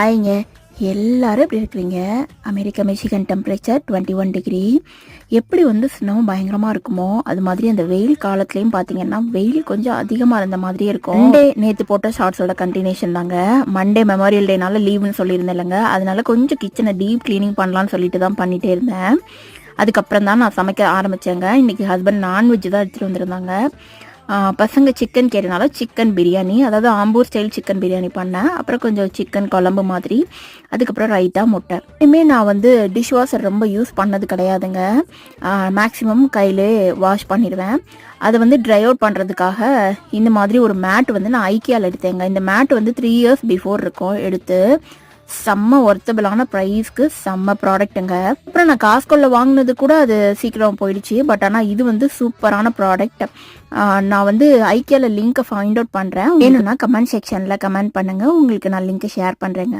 ஆயிங்க எல்லாரும் எப்படி இருக்கிறீங்க America Mexican temperature twenty one degree எப்படி வந்து ஸ்னோ பயங்கரமாக இருக்குமோ அது மாதிரி அந்த வெயில் காலத்துலேயும் பார்த்தீங்கன்னா வெயில் கொஞ்சம் அதிகமாக இருந்த மாதிரியே இருக்கும். மண்டே நேற்று போட்ட ஷார்ட்ஸோட கண்டினியூஷன் தாங்க. மண்டே மெமோரியல் டேனால லீவுன்னு சொல்லியிருந்தேன் இல்லைங்க. அதனால கொஞ்சம் கிச்சனை டீப் க்ளீனிங் பண்ணலான்னு சொல்லிட்டு தான் பண்ணிட்டே இருந்தேன். அதுக்கப்புறம் தான் நான் சமைக்க ஆரம்பித்தேங்க இன்னைக்கு ஹஸ்பண்ட் நான்வெஜ் தான் எடுத்துகிட்டு வந்திருந்தாங்க. பசங்க சிக்கன் கேட்டனால சிக்கன் பிரியாணி அதாவது ஆம்பூர் ஸ்டைல் சிக்கன் பிரியாணி பண்ணேன். அப்புறம் கொஞ்சம் சிக்கன் குழம்பு மாதிரி அதுக்கப்புறம் ரைத்தா முட்டை. இனிமேல் நான் வந்து டிஷ் வாஷர் ரொம்ப யூஸ் பண்ணது கிடையாதுங்க. மேக்ஸிமம் கையிலே வாஷ் பண்ணிடுவேன். அதை வந்து ட்ரை அவுட் பண்ணுறதுக்காக இந்த மாதிரி ஒரு மேட் வந்து நான் ஐக்கியாவில் எடுத்தேங்க. இந்த மேட் வந்து த்ரீ இயர்ஸ் பிஃபோர் இருக்கும் எடுத்து. செம்ம ஒர்த்தபிளான ப்ரைஸ்க்கு செம்ம ப்ராடக்ட்டுங்க அப்புறம் நான் காஸ்கோல வாங்கினது கூட அது சீக்கிரம் போயிடுச்சு. பட் ஆனால் இது வந்து சூப்பரான ப்ராடக்ட் நான் வந்து ஐக்கியாவில் லிங்க்கை ஃபைண்ட் அவுட் பண்ணுறேன் வேணும்னா கமெண்ட் செக்ஷனில் கமெண்ட் பண்ணுங்கள் உங்களுக்கு நான் லிங்க்கை ஷேர் பண்ணுறேங்க